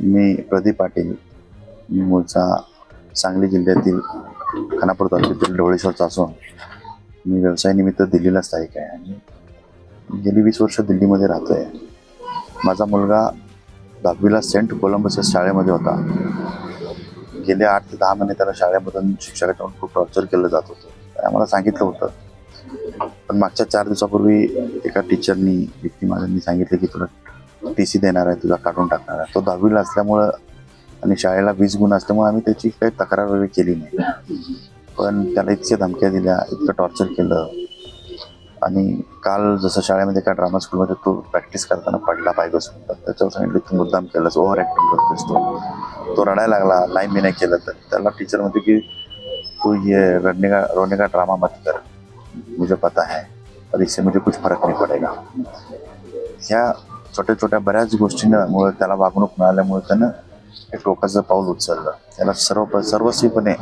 मी प्रदीप पाटील मी मूळचा सांगली जिल्ह्यातील खानापूर तालुक्यातील ढवळेश्वरचा असून मी व्यवसायानिमित्त दिल्लीला स्थायिक आहे आणि गेली वीस वर्ष दिल्लीमध्ये राहतो आहे माझा मुलगा दहावीला सेंट कोलंबस या शाळेमध्ये होता. गेले आठ ते दहा महिने त्याला शाळेमधून शिक्षकाकडून खूप टॉर्चर केलं जात होतं. आणि आम्हाला सांगितलं होतं. पण मागच्या चार दिवसापूर्वी एका टीचरनी व्यक्ती माझ्यांनी सांगितलं की तुला टी सी देणार आहे तुझा काढून टाकणार आहे. तो दहावीला असल्यामुळं आणि शाळेला वीस गुण असल्यामुळे आम्ही त्याची काही तक्रार वगैरे केली नाही. पण त्याला इतक्या धमक्या दिल्या इतकं टॉर्चर केलं. आणि काल जसं शाळेमध्ये काय ड्रामा स्कूलमध्ये तो प्रॅक्टिस करताना पडला पाहिजे बसून त्याच्यावर सांगितलं तू मुद्दाम केलंस ओव्हर ॲक्टिंग करतोस तो. तो रडायला लागला नाही मी नाही केलं तर त्याला टीचर म्हणते की तू ये रडने का रोने का ड्रामा मत कर. मुझे पता है और इससे मुझे कुछ फरक नहीं पडेगा. ह्या छोट्या छोट्या बऱ्याच गोष्टींमुळे त्याला वागणूक मिळाल्यामुळे त्यानं एक टोकाचं पाऊल उचललं. त्याला सर्व सर्वस्वीपणे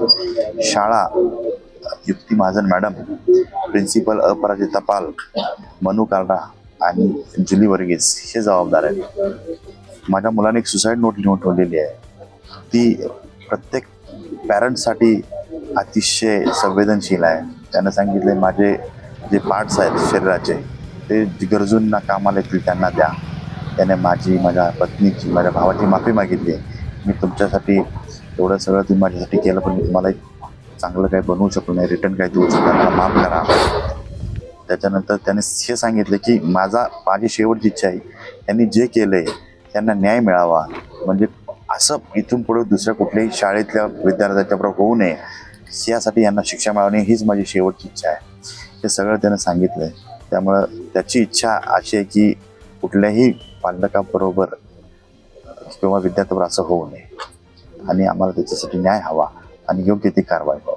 शाळा युक्ती महाजन मॅडम प्रिन्सिपल अपराजिता पाल मनु कालरा आणि जुली वर्गीस हे जबाबदार आहेत. माझ्या मुलाने एक सुसाईड नोट लिहून ठेवलेली आहे. ती प्रत्येक पॅरेंट्ससाठी अतिशय संवेदनशील आहे. त्यानं सांगितले माझे जे पार्ट्स आहेत शरीराचे ते गरजूंना कामाला येतील त्यांना द्या. त्याने माझी माझ्या पत्नीची माझ्या भावाची माफी मागितली. मी तुमच्यासाठी एवढं सगळं तुम्ही माझ्यासाठी केलं पण मी तुम्हाला एक चांगलं काही बनवू शकलो नाही. रिटर्न काही देऊ शकलो मला माफ करा. त्याच्यानंतर त्याने हे सांगितलं की माझा माझी शेवटची इच्छा आहे. त्यांनी जे केलं आहे त्यांना न्याय मिळावा. म्हणजे असं इथून पुढे दुसऱ्या कुठल्याही शाळेतल्या विद्यार्थ्याच्या बरोबर होऊ नये. यासाठी यांना शिक्षा मिळवणे हीच माझी शेवटची इच्छा आहे. हे सगळं त्यानं सांगितलं आहे त्यामुळं त्याची इच्छा अशी आहे की कुठल्याही पालकाबरोबर किंवा विद्यार्थ्यावर असं होऊ नये. आणि आम्हाला त्याच्यासाठी न्याय हवा आणि योग्य ती कारवाई व्हावी.